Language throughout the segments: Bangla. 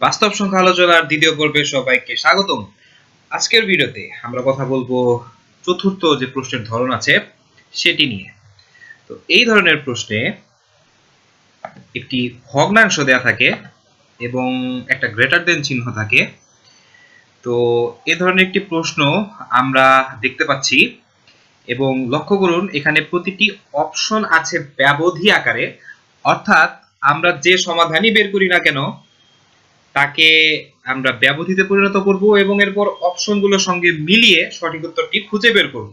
বাস্তব সংখ্যা আলোচনার দ্বিতীয় পর্বে সবাইকে স্বাগতম। আজকের ভিডিওতে আমরা কথা বলব চতুর্থ যে প্রশ্নের ধরন আছে, সেটি নিয়ে। তো এই ধরনের প্রশ্নে একটি ভগ্নাংশ দেয়া থাকে এবং একটা গ্রেটার দেন চিহ্ন থাকে। তো এ ধরনের একটি প্রশ্ন আমরা দেখতে পাচ্ছি এবং লক্ষ্য করুন, এখানে প্রতিটি অপশন আছে ব্যবধি আকারে। অর্থাৎ আমরা যে সমাধানই বের করি না কেন তাকে আমরা ব্যবধিতে পরিণত করব এবং এরপর অপশনগুলোর সঙ্গে মিলিয়ে সঠিক উত্তরটি খুঁজে বের করব।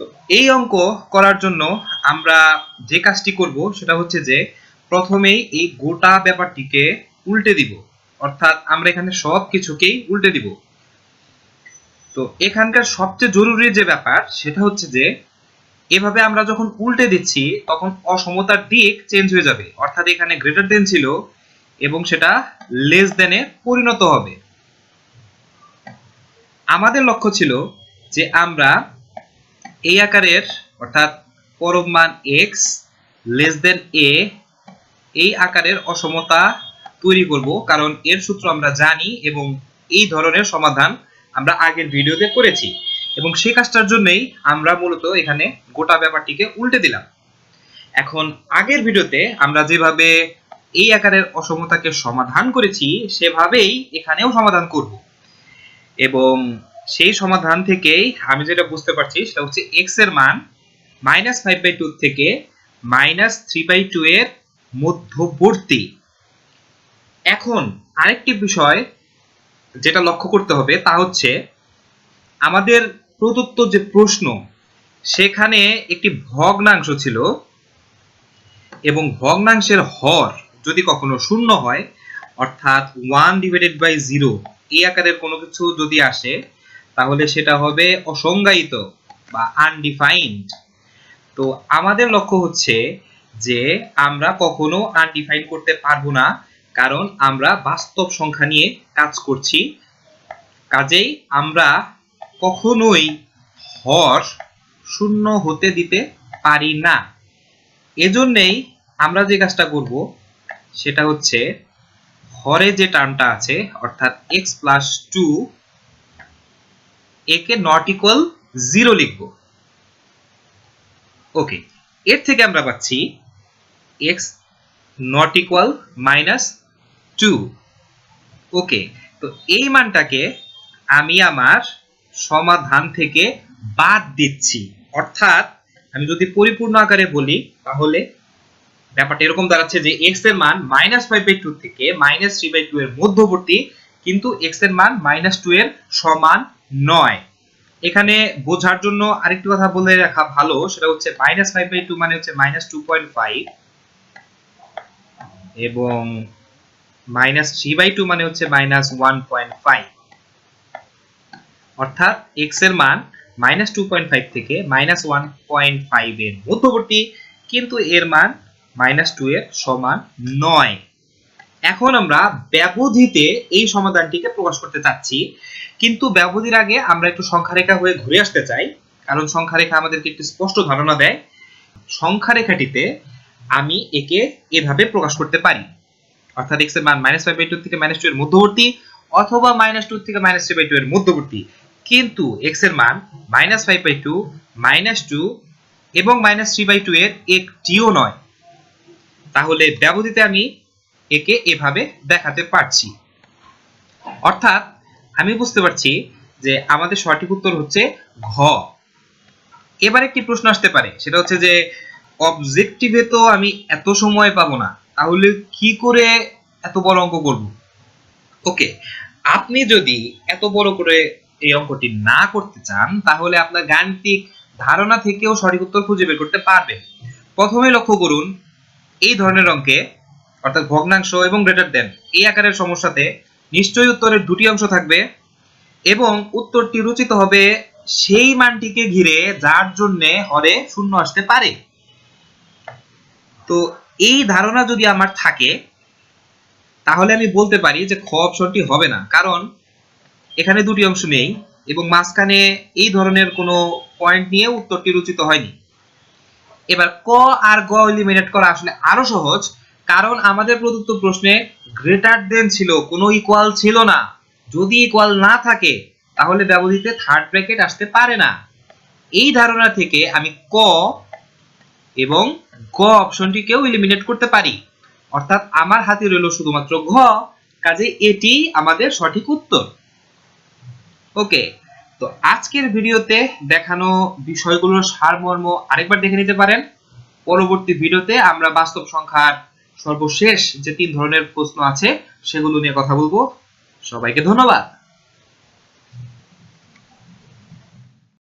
তো এই অঙ্ক করার জন্য আমরা যে কাজটি করব সেটা হচ্ছে যে প্রথমেই এই গোটা ব্যাপারটিকে উল্টে দিব। অর্থাৎ আমরা এখানে সব কিছুকেই উল্টে দিব। তো এখানকার সবচেয়ে জরুরি যে ব্যাপার সেটা হচ্ছে যে এভাবে আমরা যখন উল্টে দিচ্ছি তখন অসমতার দিক চেঞ্জ হয়ে যাবে। অর্থাৎ এখানে গ্রেটার দেন ছিল এবং সেটা লেস দেনে পরিণত হবে। আমাদের লক্ষ্য ছিল যে আমরা এই আকারের, অর্থাৎ পরম মান এক্স লেস দেন এ এই আকারের অসমতা তৈরি করব। কারণ এর সূত্র আমরা জানি এবং এই ধরনের সমাধান আমরা আগের ভিডিওতে করেছি। এবং সেই কাজটার জন্যই আমরা মূলত এখানে গোটা ব্যাপারটিকে উল্টে দিলাম। এখন আগের ভিডিওতে আমরা যেভাবে এই আকারের অসমতাকে সমাধান করেছি, সেভাবেই এখানেও সমাধান করব। এবং সেই সমাধান থেকেই আমি যেটা বুঝতে পারছি, সেটা হচ্ছে এক্সের মান মাইনাস ফাইভ বাই টু থেকে মাইনাস থ্রি বাই টু এর মধ্যবর্তী। এখন আরেকটি বিষয় যেটা লক্ষ্য করতে হবে, তা হচ্ছে আমাদের প্রদত্ত যে প্রশ্ন, সেখানে একটি ভগ্নাংশ ছিল এবং ভগ্নাংশের হর যদি কখনো শূন্য হয়, অর্থাৎ ওয়ান ডিভাইডেড বাই জিরো এই আকারের কোনো কিছু যদি আসে, তাহলে সেটা হবে অসংজ্ঞায়িত বা আনডিফাইন্ড তো আমাদের লক্ষ্য হচ্ছে যে আমরা কখনো আনডিফাইন করতে পারব না, কারণ আমরা বাস্তব সংখ্যা নিয়ে কাজ করছি। কাজেই আমরা কখনোই হর শূন্য হতে দিতে পারি না। এজন্যই আমরা যে কাজটা করব সেটা হচ্ছে হরে যে টার্মটা আছে, অর্থাৎ এক্স প্লাস টু একে নট ইকুয়াল জিরো লিখব। ওকে এর থেকে আমরা পাচ্ছি x not equal minus two okay তো এই মানটাকে আমি আমার সমাধান থেকে বাদ দিচ্ছি। অর্থাৎ আমি যদি পরিপূর্ণ আকারে বলি, তাহলে ব্যাপারটা এরকম দাঁড়াচ্ছে যে এক্সের মান মাইনাস ফাইভ বাই টু থেকে মাইনাস থ্রি বাই টু এর মধ্যবর্তী, কিন্তু এক্সের মান মাইনাস টু এর সমান নয়। এখানে বোঝার জন্য আরেকটি কথা বলে রাখা ভালো, সেটা হচ্ছে মাইনাস ফাইভ বাই টু মানে হচ্ছে মাইনাস টু পয়েন্ট ফাইভ এবং মাইনাস থ্রি বাই টু মানে হচ্ছে মাইনাস ওয়ান পয়েন্ট ফাইভ অর্থাৎ এক্সের মান মাইনাস টু পয়েন্ট ফাইভ থেকে মাইনাস ওয়ান পয়েন্ট ফাইভ এর মধ্যবর্তী, কিন্তু এর মান মাইনাস টু এর সমান নয়। এখন আমরা ব্যবধিতে এই সমাধানটিকে প্রকাশ করতে চাচ্ছি। কিন্তু ব্যবধির আগে আমরা একটু সংখ্যা রেখা হয়ে ঘুরে আসতে চাই। কারণ সংখ্যা রেখা আমাদেরকে একটি স্পষ্ট ধারণা দেয়। সংখ্যা রেখাটিতে আমি একে এভাবে প্রকাশ করতে পারি। অর্থাৎ এক্সের মান মাইনাস ফাইভ বাই টু থেকে মাইনাস টু এর মধ্যবর্তী অথবা মাইনাস টু থেকে মাইনাস থ্রি বাই টু এর মধ্যবর্তী। কিন্তু এক্সের মান minus five by two minus two এবং মাইনাস থ্রি বাই টু এর একটিও নয়। তাহলে ব্যবধিতে আমি একে এভাবে দেখাতে পারছি। অর্থাৎ আমি বুঝতে পারছি যে আমাদের সঠিক উত্তর হচ্ছে ঘ। এবার একটি প্রশ্ন আসতে পারে, সেটা হচ্ছে যে অবজেক্টিভে তো আমি এত সময় পাবো না, তাহলে কি করে এত বড় অঙ্ক করব? ওকে আপনি যদি এত বড় করে এই অঙ্কটি না করতে চান, তাহলে আপনার গাণিতিক ধারণা থেকেও সঠিক উত্তর খুঁজে বের করতে পারবেন। প্রথমে লক্ষ্য করুন এই ধরনের অঙ্কে, অর্থাৎ ভগ্নাংশ এবং গ্রেটার দেন এই আকারের সমস্যাতে নিশ্চয়ই উত্তরের দুটি অংশ থাকবে এবং উত্তরটি রচিত হবে সেই মানটিকে ঘিরে যার জন্যে হরে শূন্য আসতে পারে। তো এই ধারণা যদি আমার থাকে, তাহলে আমি বলতে পারি যে খ অপশনটি হবে না, কারণ এখানে দুটি অংশ নেই এবং মাঝখানে এই ধরনের কোনো পয়েন্ট নিয়ে উত্তরটি রচিত হয়নি। এবার ক আর গ এলিমিনেট করা আসলে আরও সহজ, কারণ আমাদের প্রদত্ত প্রশ্নে গ্রেটার দেন ছিল, কোনো ইকুয়াল ছিল না। যদি ইকুয়াল না থাকে, তাহলে ব্যবধিতে থার্ড ব্র্যাকেট আসতে পারে না। এই ধারণা থেকে আমি ক এবং গ অপশনটিকেও এলিমিনেট করতে পারি। অর্থাৎ আমার হাতে রইল শুধুমাত্র ঘ, কাজে এটি আমাদের সঠিক উত্তর। ওকে তো আজকের ভিডিওতে দেখানো বিষয়গুলোর সারমর্ম আরেকবার দেখে নিতে পারেন। পরবর্তী ভিডিওতে আমরা বাস্তব সংখ্যার সর্বশেষ যে তিন ধরনের প্রশ্ন আছে, সেগুলো নিয়ে কথা বলব। সবাইকে ধন্যবাদ।